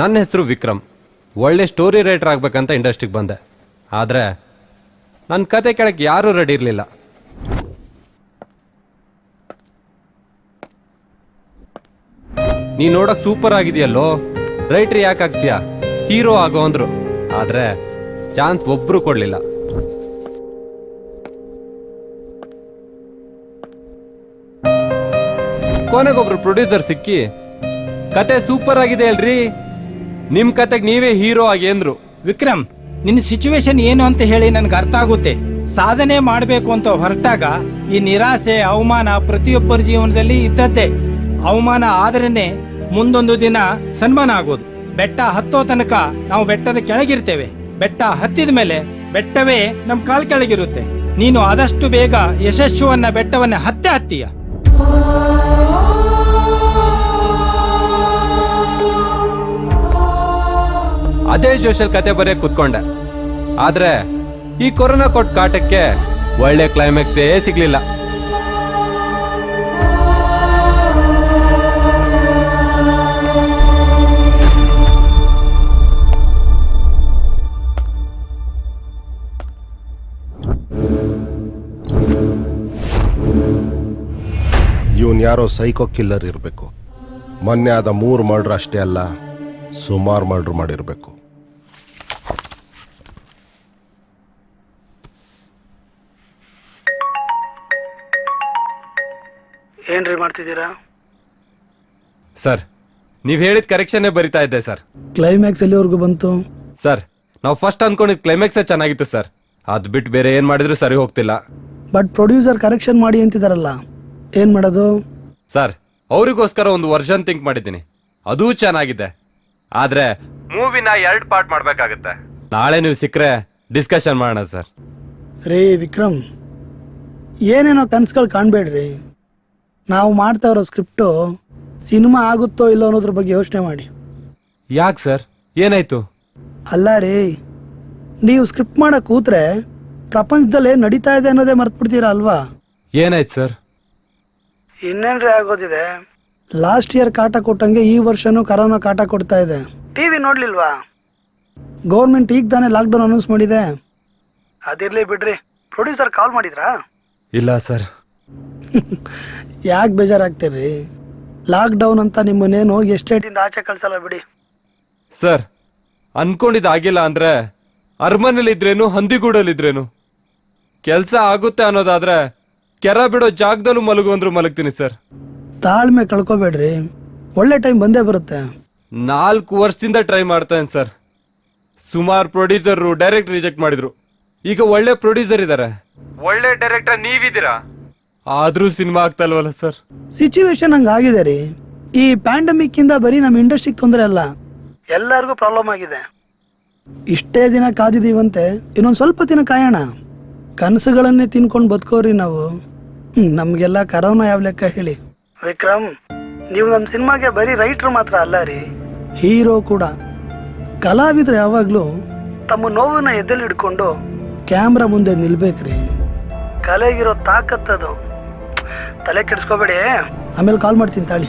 ನನ್ನ ಹೆಸರು ವಿಕ್ರಮ್. ಒಳ್ಳೆ ಸ್ಟೋರಿ ರೈಟರ್ ಆಗ್ಬೇಕಂತ ಇಂಡಸ್ಟ್ರಿಗೆ ಬಂದೆ. ಆದರೆ ನನ್ನ ಕತೆ ಕೇಳಕ್ಕೆ ಯಾರೂ ರೆಡಿ ಇರಲಿಲ್ಲ. ನೀ ನೋಡಕ್ ಸೂಪರ್ ಆಗಿದೆಯಲ್ಲೋ? ರೈಟ್ರ್ ಯಾಕೆ ಆಗ್ತೀಯಾ? ಹೀರೋ ಆಗೋ ಅಂದ್ರು. ಆದ್ರೆ ಚಾನ್ಸ್ ಒಬ್ರು ಕೊಡ್ಲಿಲ್ಲ. ಕೊನೆಗೊಬ್ರು ಪ್ರೊಡ್ಯೂಸರ್ ಸಿಕ್ಕಿ, ಕತೆ ಸೂಪರ್ ಆಗಿದೆ ಅಲ್ರಿ? ನಿಮ್ ಕತೆಗೆ ನೀವೇ ಹೀರೋ ಆಗಿ ಅಂದ್ರು. ವಿಕ್ರಮ್ ನಿನ್ನ ಸಿಚುವೇಶನ್ ಏನು ಅಂತ ಹೇಳಿ ನನ್ಗೆ ಅರ್ಥ ಆಗುತ್ತೆ. ಸಾಧನೆ ಮಾಡಬೇಕು ಅಂತ ಹೊರಟಾಗ ಈ ನಿರಾಸೆ, ಅವಮಾನ ಪ್ರತಿಯೊಬ್ಬರ ಜೀವನದಲ್ಲಿ ಇದ್ದದ್ದೇ. ಅವಮಾನ ಆದ್ರೇನೆ ಮುಂದೊಂದು ದಿನ ಸನ್ಮಾನ ಆಗೋದು. ಬೆಟ್ಟ ಹತ್ತೋ ತನಕ ನಾವು ಬೆಟ್ಟದ ಕೆಳಗಿರ್ತೇವೆ. ಬೆಟ್ಟ ಹತ್ತಿದ ಮೇಲೆ ಬೆಟ್ಟವೇ ನಮ್ ಕಾಲ್ ಕೆಳಗಿರುತ್ತೆ. ನೀನು ಆದಷ್ಟು ಬೇಗ ಯಶಸ್ಸುವನ್ನ ಬೆಟ್ಟವನ್ನ ಹತ್ತೆ ಹತ್ತೀಯ. ಅದೇ ಜೋಶಲ್ ಕತೆ ಬರೆಯ ಕುತ್ಕೊಂಡೆ. ಆದ್ರೆ ಈ ಕೊರೋನಾ ಕೊಟ್ಟ ಕಾಟಕ್ಕೆ ಒಳ್ಳೆ ಕ್ಲೈಮ್ಯಾಕ್ಸೇ ಸಿಗ್ಲಿಲ್ಲ. ಇವನ್ ಯಾರೋ ಸೈಕೋ ಕಿಲ್ಲರ್ ಇರಬೇಕು. ಮೊನ್ನೆ ಆದ ಮೂರು ಮರ್ಡ್ರ್ ಅಷ್ಟೇ ಅಲ್ಲ, ಸುಮಾರು ಮರ್ಡ್ರ್ ಮಾಡಿರಬೇಕು. ಮಾಡ್ತಿದ್ದೀರಾ? ಸರ್ ನೀವು ಹೇಳಿದ ಕರೆಕ್ಷನ್ನೇ ಬರಿತಾ ಇದ್ದೆ ಸರ್. ಕ್ಲೈಮ್ಯಾಕ್ಸ್ ಎಲ್ಲಿವರೆಗೂ ಬಂತು? ಸರ್ ನಾವು ಫಸ್ಟ್ ಅನ್ಕೊಂಡಿದ್ ಕ್ಲೈಮ್ಯಾಕ್ಸೇ ಚೆನ್ನಾಗಿತ್ತು ಸರ್. ಅದ್ ಬಿಟ್ಟು ಬೇರೆ ಏನು ಮಾಡಿದ್ರು ಸರಿ ಹೋಗ್ತಿಲ್ಲ. ಬಟ್ ಪ್ರೊಡ್ಯೂಸರ್ ಕರೆಕ್ಷನ್ ಮಾಡಿ ಅಂತಿದಾರಲ್ಲ ಏನ್ ಮಾಡೋದು? ಸರ್ ಅವರಿಗೋಸ್ಕರ ಒಂದು ವರ್ಷನ್ ಥಿಂಕ್ ಮಾಡಿದ್ದೀನಿ. ಅದೂ ಚೆನ್ನಾಗಿದೆ. ಆದ್ರೆ ಮೂವಿನ ಎರಡು ಪಾರ್ಟ್ ಮಾಡಬೇಕಾಗುತ್ತೆ. ನಾಳೆ ನೀವು ಸಿಕ್ಕರೆ ಡಿಸ್ಕಷನ್ ಮಾಡೋಣ ಸರ್. ರೇ ವಿಕ್ರಮ್ ಏನೇನೋ ಕನಸುಗಳು ಕಾಣಬೇಡ್ರಿ. ನಾವು ಮಾಡ್ತಾ ಇರೋ ಸ್ಕ್ರಿಪ್ಟು ಸಿನಿಮಾ ಆಗುತ್ತೋ ಇಲ್ಲೋ ಅನ್ನೋದ್ರ ಬಗ್ಗೆ ಯೋಚನೆ ಮಾಡಿ. ಯಾಕೆ ಸರ್? ಏನಾಯ್ತು? ಅಲ್ಲ ರೀ ನೀವು ಸ್ಕ್ರಿಪ್ಟ್ ಮಾಡೋ ಕೂತ್ರೆ ಪ್ರಪಂಚದಲ್ಲಿ ನಡೀತಾ ಇದೆ ಅನ್ನೋದೇ ಮರ್ತ್ಬಿಡ್ತೀರಾ ಅಲ್ವಾ? ಏನಾಯ್ತು ಸರ್? ಇನ್ನೇನ್ರಿ ಆಗೋದಿದೆ? ಲಾಸ್ಟ್ ಇಯರ್ ಕಾಟ ಕೊಟ್ಟಂಗೆ ಈ ವರ್ಷನೂ ಕರೋನಾ ಕಾಟ ಕೊಡ್ತಾ ಇದೆ. ಟಿವಿ ನೋಡ್ಲಿಲ್ವಾ? ಗೌರ್ಮೆಂಟ್ ಈಗ ತಾನೇ ಲಾಕ್ಡೌನ್ ಅನೌನ್ಸ್ ಮಾಡಿದೆ. ಅದಿರ್ಲಿ ಬಿಡ್ರಿ. ಪ್ರೊಡ್ಯೂಸರ್ ಕಾಲ್ ಮಾಡಿದ್ರಾ? ಇಲ್ಲ ಸರ್. ಯಾಕೆ ಬೇಜಾರಾಗ್ತೀರಿ? ಲಾಕ್ಡೌನ್ ಅಂತ ನಿಮ್ಮನ್ನೇನು ಎಸ್ಟೇಟಿಂದ ಆಚೆ ಕಳ್ಸಲ್ಲ ಬಿಡಿ. ಸರ್ ಅನ್ಕೊಂಡಿದ್ದು ಆಗಿಲ್ಲ ಅಂದ್ರೆ ಅರಮನೆಲಿದ್ರೇನು ಹಂದಿಗೂಡಲ್ಲಿದ್ರೇನು ಕೆಲಸ ಆಗುತ್ತೆ ಅನ್ನೋದಾದ್ರೆ ಕೆರ ಬಿಡೋ ಜಾಗದಲ್ಲೂ ಮಲಗು ಅಂದ್ರು ಮಲಗ್ತೀನಿ ಸರ್. ತಾಳ್ಮೆ ಕಳ್ಕೊಬೇಡ್ರಿ. ಒಳ್ಳೆ ಟೈಮ್ ಬಂದೇ ಬರುತ್ತೆ. ನಾಲ್ಕು ವರ್ಷದಿಂದ ಟ್ರೈ ಮಾಡ್ತಾನೆ ಸರ್. ಸುಮಾರು ಪ್ರೊಡ್ಯೂಸರ್ ಡೈರೆಕ್ಟ್ ರಿಜೆಕ್ಟ್ ಮಾಡಿದ್ರು. ಈಗ ಒಳ್ಳೆ ಪ್ರೊಡ್ಯೂಸರ್ ಇದ್ದಾರೆ ಒಳ್ಳೆ ಡೈರೆಕ್ಟರ್ ನೀವಿದ್ದೀರಾ? ಆದ್ರೂ ಸಿನಿಮಾ ಆಗ್ತಲ್ವಲ್ಲ ಸರ್? ಸಿಚುವೇಶನ್ ಹಂಗಾಗಿದೆ ರೀ. ಈ ಪ್ಯಾಂಡಮಿಕ್ ಇಂದ ಬರೀ ನಮ್ಮ ಇಂಡಸ್ಟ್ರಿಗೆ ತೊಂದರೆ ಅಲ್ಲ. ಎಲ್ಲರಿಗೂ ಪ್ರಾಬ್ಲಮ್ ಆಗಿದೆ. ಇಷ್ಟೇ ದಿನ ಕಾದಿದೀವಂತೆ ಇನ್ನೊಂದು ಸ್ವಲ್ಪ ದಿನ ಕಾಯೋಣ. ಕನಸುಗಳನ್ನೇ ತಿನ್ಕೊಂಡು ಬದುಕೋರಿ ನಾವು. ಹ್ಮ್, ನಮ್ಗೆಲ್ಲ ಕರೋನಾ ಯಾವ ಲೆಕ್ಕ ಹೇಳಿ. ವಿಕ್ರಮ್ ನೀವು ನಮ್ಮ ಸಿನಿಮಾಗೆ ಬರೀ ರೈಟ್ರು ಮಾತ್ರ ಅಲ್ಲ ರೀ. ಹೀರೋ ಕೂಡ. ಕಲಾವಿದ್ರು ಯಾವಾಗ್ಲೂ ತಮ್ಮ ನೋವನ್ನ ಎದ್ದಲ್ಲಿ ಹಿಡ್ಕೊಂಡು ಕ್ಯಾಮ್ರಾ ಮುಂದೆ ನಿಲ್ಬೇಕ್ರಿ. ಕಲೆಗಿರೋ ತಾಕತ್ತದು ತಲೆ ಕೆಡಿಸ್ಕೋಬೇಡಿ. ಆಮೇಲೆ ಕಾಲ್ ಮಾಡ್ತೀನಿ ತಾಳಿ.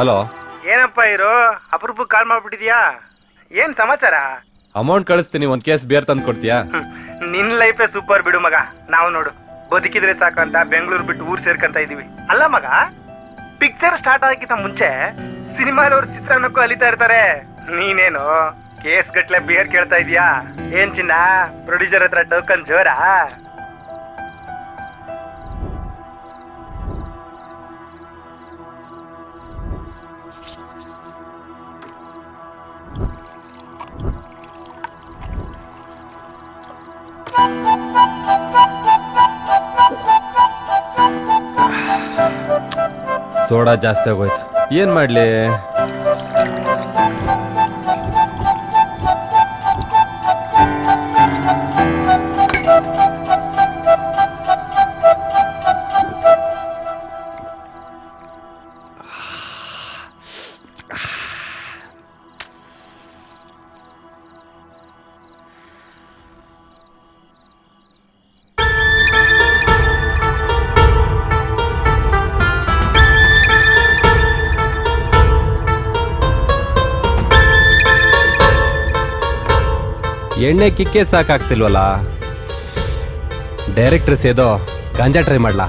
ಹಲೋ? ಏನಪ್ಪ ಇರು? ಅಪರೂಪಕ್ಕೆ ಕಾಲ್ ಮಾಡ್ಬಿಟ್ಟಿದ್ಯಾ? ಏನ್ ಸಮಾಚಾರ? ಅಮೌಂಟ್ ಕಳಿಸ್ತೀನಿ ಒಂದ್ ಕೇಸ್ ಬೇರ್ ತಂದು ಕೊಡ್ತೀಯಾ? ಹ್ಮ್. ನಿನ್ ಲೈಫೇ ಸೂಪರ್ ಬಿಡು ಮಗ. ನಾವು ನೋಡು ಬದುಕಿದ್ರೆ ಸಾಕಂತ ಬೆಂಗಳೂರು ಬಿಟ್ಟು ಊರ್ ಸೇರ್ಕಂತ ಇದೀವಿ. ಅಲ್ಲ ಮಗ ಪಿಕ್ಚರ್ ಸ್ಟಾರ್ಟ್ ಆಗಕ್ಕಿಂತ ಮುಂಚೆ ಸಿನಿಮಾದವ್ರ ಚಿತ್ರಾನ್ನಕ್ಕೂ ಅಲಿತಾ ಇರ್ತಾರೆ. ನೀನೇನು ಕೇಸ್ ಗಟ್ಲೆ ಬಿಯರ್ ಕೇಳ್ತಾ ಇದೀಯಾ? ಏನ್ ಚಿನ್ನ? ಪ್ರೊಡ್ಯೂಸರ್ ಹತ್ರ ಟೋಕನ್ ಜೋರಾ? ಸೋಡಾ ಜಾಸ್ತಿ ಆಗೋಯ್ತು. ಏನ್ ಮಾಡ್ಲಿ? ಎಣ್ಣೆ ಕಿಕ್ಕೆ ಸಾಕಾಗ್ತಿಲ್ವಲ್ಲ? ಡೈರೆಕ್ಟರ್ ಸೇದೋ ಗಾಂಜಾ ಟ್ರೈ ಮಾಡ್ಲಾ?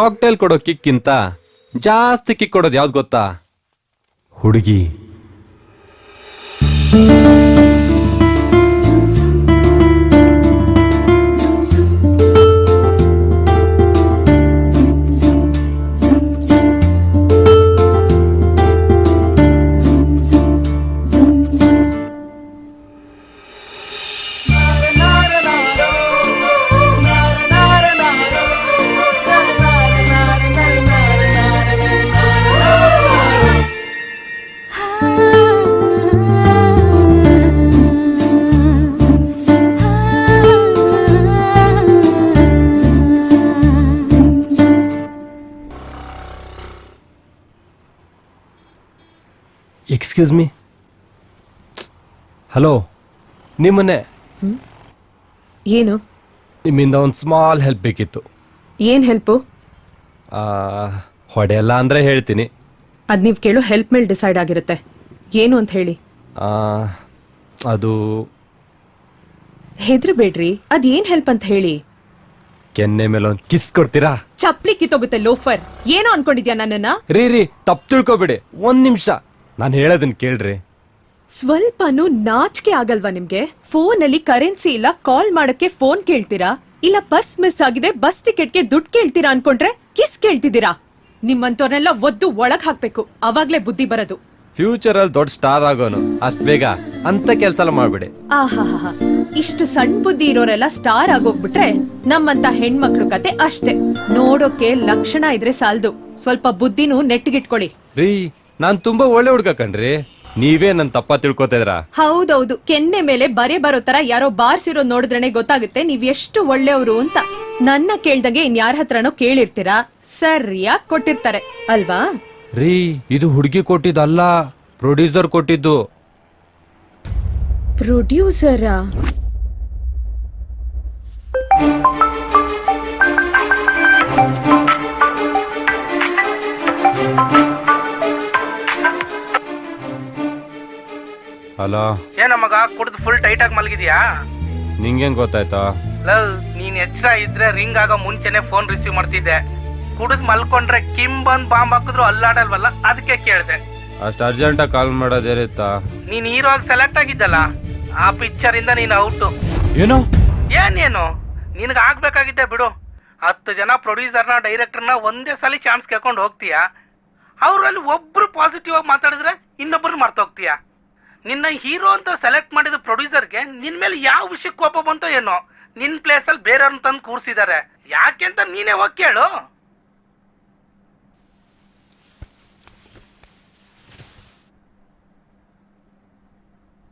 ಕಾಕ್ಟೇಲ್ ಕೊಡೋ ಕಿಕ್ಕಿಂತ ಜಾಸ್ತಿ ಕಿಕ್ ಕೊಡೋದು ಯಾವ್ದು ಗೊತ್ತಾ? ಹುಡುಗಿ. ಎಕ್ಸ್ಕ್ಯೂಸ್ ಮೀ ಹಲೋ ನಿಮ್ಮನೆ? ಏನು? ನಿಮ್ಮಿಂದ ಒಂದು ಸ್ಮಾಲ್ ಹೆಲ್ಪ್ ಬೇಕಿತ್ತು. ಏನು ಹೆಲ್ಪು ಹೊಡೆಯಲ್ಲ ಅಂದರೆ ಹೇಳ್ತೀನಿ. ಅದು ನೀವು ಕೇಳೋ ಹೆಲ್ಪ್ ಮೇಲೆ ಡಿಸೈಡ್ ಆಗಿರುತ್ತೆ. ಏನು ಅಂತ ಹೇಳಿ. ಆ, ಅದು ಹೆದ್ರಬೇಡ್ರಿ ಅದ್ ಏನ್ ಹೆಲ್ಪ್ ಅಂತ ಹೇಳಿ? ಕೆನ್ನೆ ಮೇಲೆ ಒಂದು ಕಿಸ್ ಕೊಡ್ತೀರಾ? ಚಪ್ಲಿ ಕಿತ್ತೋಗುತ್ತೆ ಲೋಫರ್ ಏನೋ ಅನ್ಕೊಂಡಿದ್ಯಾ ನನ್ನನ್ನ? ರೀ ರೀ ತಪ್ಪು ತಿಳ್ಕೊಬೇಡಿ. ಒಂದು ನಿಮಿಷ. ನಾನು ಹೇಳೋದನ್ನ ಕೇಳ್ರಿ. ಸ್ವಲ್ಪನೂ ನಾಚಿಕೆ ಆಗಲ್ವಾ ನಿಮ್ಗೆ? ಫೋನ್ ಅಲ್ಲಿ ಕರೆನ್ಸಿ ಇಲ್ಲ ಕಾಲ್ ಮಾಡಕ್ಕೆ ಫೋನ್ ಕೇಳ್ತೀರಾ? ಇಲ್ಲ ಪರ್ಸ್ ಮಿಸ್ ಆಗಿದೆ ಬಸ್ ಟಿಕೆಟ್ಗೆ ದುಡ್ಡು ಕೇಳ್ತೀರಾ ಅನ್ಕೊಂಡ್ರೆ ಕಿಸ್ ಕೇಳ್ತಿದ್ದೀರಾ? ನಿಮ್ಮಂತವ್ರನ್ನೆಲ್ಲ ಒದ್ದು ಒಳಗ್ ಹಾಕ್ಬೇಕು ಅವಾಗ್ಲೇ ಬುದ್ಧಿ ಬರೋದು. ಫ್ಯೂಚರಲ್ಲಿ ದೊಡ್ಡ ಸ್ಟಾರ್ ಆಗೋನು ಅಷ್ಟ್ ಬೇಗ. ಅಂತ ಕೆಲಸ ಎಲ್ಲ ಮಾಡ್ಬಿಡಿ. ಆಹಾಹಾ ಇಷ್ಟು ಸಣ್ಣ ಬುದ್ಧಿ ಇರೋರೆಲ್ಲ ಸ್ಟಾರ್ ಆಗೋಗ್ಬಿಟ್ರೆ ನಮ್ಮಂತ ಹೆಣ್ಮಕ್ಳು ಕತೆ ಅಷ್ಟೇ. ನೋಡೋಕೆ ಲಕ್ಷಣ ಇದ್ರೆ ಸಾಲ್ದು. ಸ್ವಲ್ಪ ಬುದ್ಧಿನೂ ನೆಟ್ಟಿಗಿಟ್ಕೊಳ್ಳಿ. ರೀ ನಾನು ತುಂಬಾ ಒಳ್ಳೆ ಹುಡ್ಗ ಕಣ್ರಿ. ನೀವೇ ನನ್ನ ತಪ್ಪ ತಿಳ್ಕೊತಿದ್ರ ಹೌದೌದು. ಕೆನ್ನೆ ಮೇಲೆ ಬರೆ ಬರೋ ತರ ಯಾರೋ ಬಾರ್ಸಿರೋ ನೋಡಿದ್ರೇನೆ ಗೊತ್ತಾಗುತ್ತೆ. ನೀವ್ ಎಷ್ಟು ಒಳ್ಳೆಯವರು ಅಂತ. ನನ್ನ ಕೇಳ್ದಂಗೆ ಇನ್ಯಾರ ಹತ್ರನೋ ಕೇಳಿರ್ತೀರಾ? ಸರಿಯಾಗಿ ಕೊಟ್ಟಿರ್ತಾರೆ. ಅಲ್ವಾ? ರೀ ಇದು ಹುಡುಗಿ ಕೊಟ್ಟಿದ್ದಲ್ಲ ಪ್ರೊಡ್ಯೂಸರ್ ಕೊಟ್ಟಿದ್ದು. ಪ್ರೊಡ್ಯೂಸರಾ? ಹಲೋ ಏನ ಮಗ ಕುಡ್ದು ಫುಲ್ ಟೈಟ್ ಆಗಿ ಮಲಗಿದ್ಯಾ? ನಿಂಗೇನ್ ಗೊತ್ತಾಯ್ತಾ? ಲಲ್ ನೀನ್ ಎಚ್ಚರ ಇದ್ರೆ ರಿಂಗ್ ಆಗೋ ಮುಂಚೆನೆ ಫೋನ್ ರಿಸೀವ್ ಮಾಡ್ತಿದ್ದೆ. ಕುಡಿದ್ ಮಲ್ಕೊಂಡ್ರೆ ಕಿಮ್ ಬಂದ್ ಬಾಂಬ್ ಹಾಕಿದ್ರು ಅಲ್ಲಾಡಲ್ವಲ್ಲ ಅದಕ್ಕೆ ಕೇಳ್ದೆ. ಅಷ್ಟು ಅರ್ಜೆಂಟಾಗಿ ಕಾಲ್ ಮಾಡೋದೇರಿತ್ತಾ ನೀನ್ ಹೀರೋ ಸೆಲೆಕ್ಟ್ ಆಗಿದ್ದಲ್ಲ? ಆ ಪಿಕ್ಚರ್ ಇಂದ ನೀನ್ ಔಟು ಏನು? ಏನೇನು? ನಿನಗೆ ಆಗ್ಬೇಕಾಗಿದ್ದೆ ಬಿಡು. ಹತ್ತು ಜನ ಪ್ರೊಡ್ಯೂಸರ್ನ ಡೈರೆಕ್ಟರ್ನ ಒಂದೇ ಸಲ ಚಾನ್ಸ್ ಕೇಳ್ಕೊಂಡು ಹೋಗ್ತೀಯಾ? ಅವರಲ್ಲಿ ಒಬ್ರು ಪಾಸಿಟಿವ್ ಆಗಿ ಮಾತಾಡಿದ್ರೆ ಇನ್ನೊಬ್ರು ಮರ್ತೋಗ್ತೀಯಾ? ನಿನ್ನ ಹೀರೋ ಅಂತ ಸೆಲೆಕ್ಟ್ ಮಾಡಿದ ಪ್ರೊಡ್ಯೂಸರ್ಗೆ ನಿನ್ ಮೇಲೆ ಯಾವ ವಿಷಯಕ್ಕೆ ಕೋಪ ಬಂತೋ ಏನೋ, ನಿನ್ ಪ್ಲೇಸಲ್ಲಿ ಬೇರೆಯವ್ರನ್ನ ತಂದು ಕೂರಿಸಿದ್ದಾರೆ. ಯಾಕೆ ಅಂತ ನೀನೇ ಹೋಗಿ ಕೇಳು.